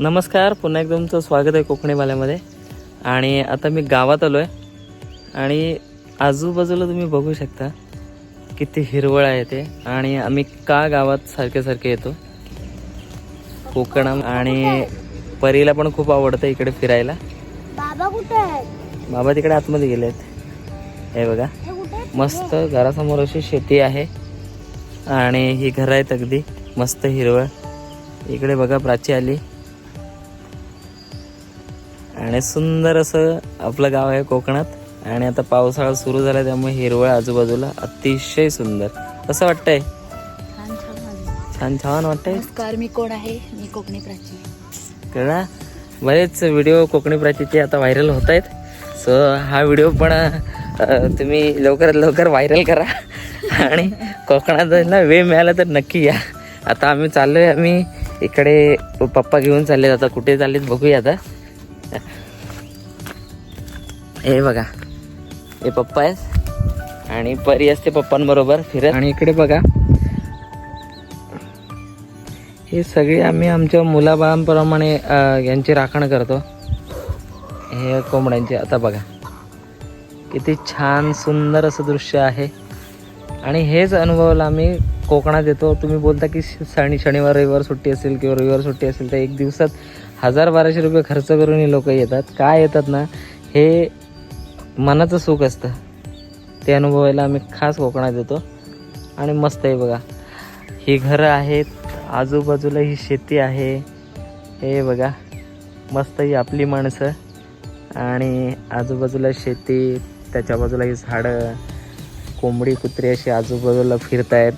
नमस्कार पुन्हा एकदा तुमचं स्वागत आहे कोकणीवाल्यामध्ये आणि आता मी गावात आलो आहे आणि आजूबाजूला तुम्ही बघू शकता किती हिरवळ आहे ते. आणि आम्ही का गावात सारखे सारखे येतो. कोकण आणि परीला पण खूप आवडतं इकडे फिरायला. बाबा कुठे आहेत? बाबा तिकडे आतमध्ये गेले आहेत हे बघा? मस्त घरासमोर अशी शेती आहे. आणि ही घरं आहेत अगदी. मस्त हिरवळ. इकडे बघा प्राची आली. आणि सुंदर असं आपलं गाव आहे कोकणात. आणि आता पावसाळा सुरू झाला त्यामुळे हिरवळ आजूबाजूला अतिशय सुंदर. कसं वाटतंय? छान छान वाटतंय. नमस्कार मी कोण आहे? मी कोकणी प्राची. कळा बरेच व्हिडिओ कोकणी प्राचीचे आता व्हायरल होत आहेत. सो हा व्हिडिओ पण तुम्ही लवकरात लवकर व्हायरल करा. आणि कोकणात ना वेळ मिळाला तर नक्की या. आता आम्ही चाललोय आम्ही इकडे पप्पा घेऊन चालले आता कुठे चाललेत बघूया आता. हे बघा. हे पप्पा आहेत. आणि परी असते पप्पांबरोबर फिरत. आणि इकडे बघा. हे सगळे आम्ही आमच्या मुलाबाळांप्रमाणे यांची राखण करतो. हे कोंबड्यांचे आता बघा. किती छान सुंदर असं दृश्य आहे. आणि हेच अनुभवाला आम्ही कोकणात येतो. तुम्ही बोलता की शनी शनिवार रविवार सुट्टी असेल किंवा रविवार सुट्टी असेल तर एक दिवसात हजार बाराशे रुपये खर्च करून ही लोक येतात. काय येतात ना हे मनाचं सुख असतं. ते अनुभवायला आम्ही खास कोकणात येतो. आणि मस्त आहे बघा. ही घरं आहेत आजूबाजूला ही शेती आहे. हे बघा मस्त ही आपली माणसं. आणि आजूबाजूला शेती त्याच्या बाजूला ही झाडं. कोंबडी कुत्री अशी आजूबाजूला फिरतायत.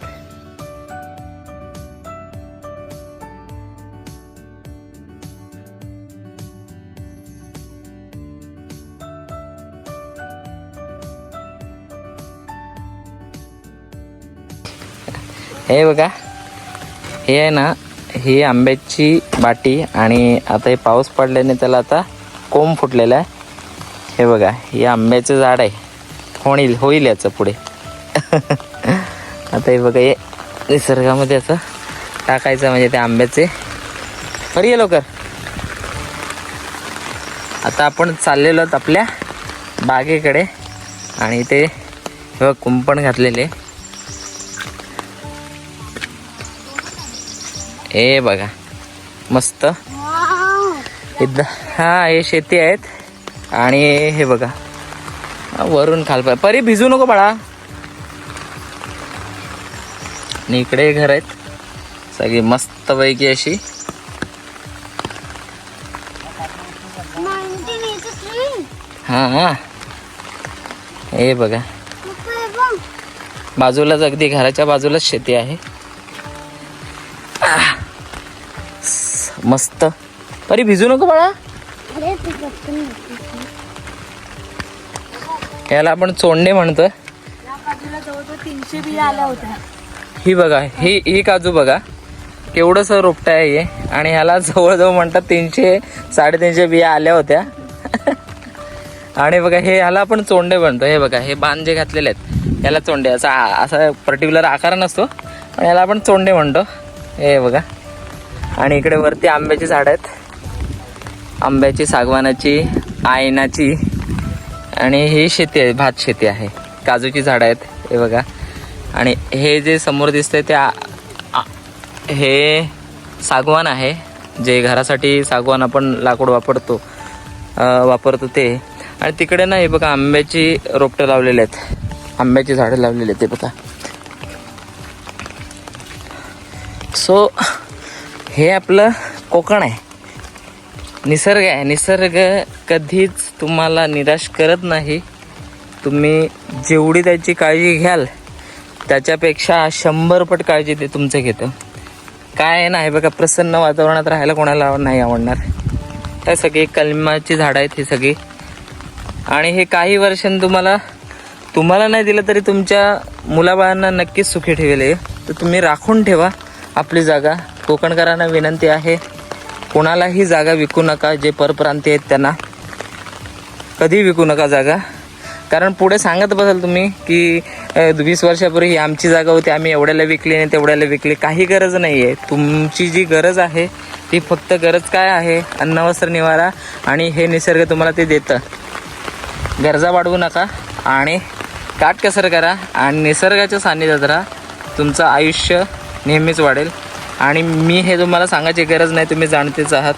हे बघा हे आहे ना ही आंब्याची बाटी आणि आता हे पाऊस पडल्याने त्याला आता कोंब फुटलेला आहे. हे बघा हे आंब्याचं झाड आहे. होईल होईल याचं पुढे. आता हे बघा हे निसर्गामध्ये असं टाकायचं म्हणजे ते आंब्याचे. बरं ये लवकर. आता आपण चाललेलो आहोत आपल्या बागेकडे आणि ते कुंपण घातलेले. हे बघा मस्त. इथं हा हे शेती आहेत. आणि हे बघा वरून खालपाय परी भिजू नको बाळा. आणि इकडे घर आहेत. सगळी मस्त पैकी अशी हा हा. हे बघा. बाजूलाच अगदी घराच्या बाजूलाच शेती आह. मस्त. परी भिजू नको बाळा. अरे याला आपण चोंडे म्हणतो या बाजूला जवळजवळ तीनशे बिया आल्या होत्या. ही बघा ही ही काजू बघा. केवढंसं रोपटं आहे हे. आणि ह्याला जवळजवळ म्हणतात तीनशे साडेतीनशे बिया आल्या होत्या. आणि बघा हे ह्याला आपण चोंडे म्हणतो. हे बघा हे बाण जे घातलेले आहेत याला चोंडे. असा असा पर्टिक्युलर आकार नसतो. पण याला आपण चोंडे म्हणतो. हे बघा. आणि इकडे वरती आंब्याची झाडं आहेत. आंब्याची सागवानाची आयनाची आणि ही शेती आहे भात शेती आहे. काजूची झाडं आहेत हे बघा. आणि हे जे समोर दिसतंय ते हे सागवान आहे जे घरासाठी सागवान आपण लाकूड वापरतो वापरतो ते. आणि तिकडे ना हे बघा आंब्याची रोपटं लावलेले आहेत. आंब्याची झाडं लावलेली आहेत ते बघा. सो हे आपलं कोकण आहे. निसर्ग आहे. निसर्ग कधीच तुम्हाला निराश करत नाही. तुम्ही जेवढी त्याची काळजी घ्याल त्याच्यापेक्षा शंभर पट काळजी ते तुमचं घेतं. काय आहे ना हे बघा प्रसन्न वातावरणात राहायला कोणाला नाही आवडणार. हे सगळी कलमाची झाडं आहेत ही सगळी. आणि हे काही वर्षांनी तुम्हाला तुम्हाला नाही दिलं तरी तुमच्या मुलाबाळांना नक्कीच सुखी ठेवेल हे. तर तुम्ही राखून ठेवा आपली जागा. कोकणकरांना विनंती आहे कोणालाही जागा विकू नका जे परप्रांती आहेत त्यांना. कधी विकू नका जागा. कारण पुढे सांगत बसाल तुम्ही की वीस वर्षापूर्वी ही आमची जागा होती आम्ही एवढ्याला विकली नाही तेवढ्याला विकली. काही गरज नाही आहे तुमची जी गरज आहे ती फक्त गरज काय आहे? अन्न वस्त्र निवारा आणि हे निसर्ग तुम्हाला ते देतं. गरजा वाढवू नका आणि काटकसर करा आणि निसर्गाच्या सान्निध्यात राहा. तुमचं आयुष्य नेहमीच वाढेल. आणि मी हे तुम्हाला सांगायची गरज नाही तुम्ही जाणतेच आहात.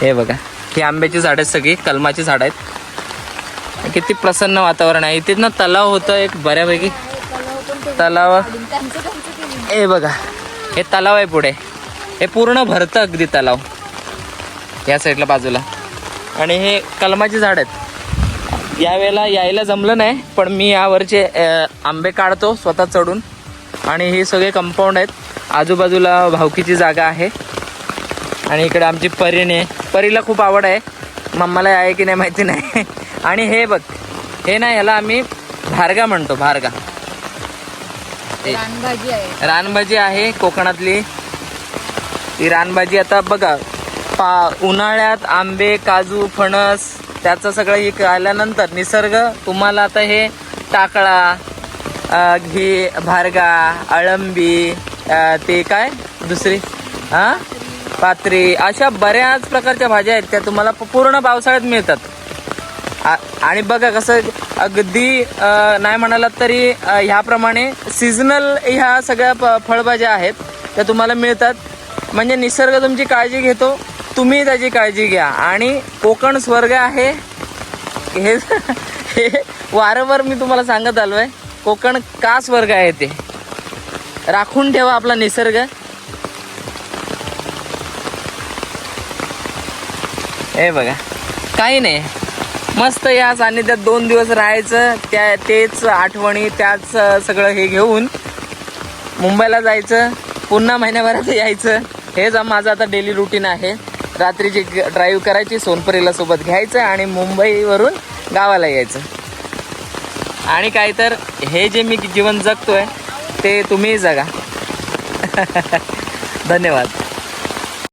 हे बघा ही आंब्याची झाडं आहेत सगळी कलमाची झाडं आहेत. किती प्रसन्न वातावरण आहे. इथे ना तलाव होतं एक बऱ्यापैकी. तलाव हे बघा हे तलाव आहे पुढे. हे पूर्ण भरतं अगदी तलाव. या साईडला बाजूला. आणि हे कलमाची झाड आहेत. यावेळेला यायला जमलं नाही पण मी यावरचे आंबे काढतो स्वतः चढून. आणि हे सगळे कंपाऊंड आहेत. आजूबाजूला भावकीची जागा आहे. आणि इकडे आमची परीने परीला खूप आवड आहे. मम्माला आहे की नाही माहिती नाही. आणि हे बघ हे ना ह्याला आम्ही भारगा म्हणतो भारगा. रानभाजी आहे. रानभाजी आहे कोकणातली. ती रानभाजी आता बघा पा उन्हाळ्यात आंबे काजू फणस त्याचं सगळं हे आल्यानंतर निसर्ग तुम्हाला आता हे टाकळा घी भारगा अळंबी ते काय? दुसरी? हा? पात्री. अशा बऱ्याच प्रकारच्या भाज्या आहेत त्या तुम्हाला पूर्ण पावसाळ्यात मिळतात. आणि बघा कसं अगदी नाही म्हणालात तरी ह्याप्रमाणे सीझनल ह्या सगळ्या प- फळभाज्या आहेत त्या तुम्हाला मिळतात. म्हणजे निसर्ग तुमची काळजी घेतो तुम्ही त्याची काळजी घ्या. आणि कोकण स्वर्ग आहे हे वारंवार मी तुम्हाला सांगत आलो आहे कोकण का स्वर्ग आहे ते? राखून ठेवा आपला निसर्ग. हे बघा. काही नाही. मस्त या सान्निध्यात दोन दिवस राहायचं त्या तेच आठवणी त्याच सगळं हे घेऊन मुंबईला जायचं पुन्हा महिन्याभरात यायचं. हेच माझं आता डेली रुटीन आहे. रात्रीची ड्राईव्ह करायची सोनपरीला सोबत घ्यायचं आणि मुंबईवरून गावाला यायचं. आणि काय तर हे जे मी जीवन जगतोय ते तुम्ही जगा. धन्यवाद.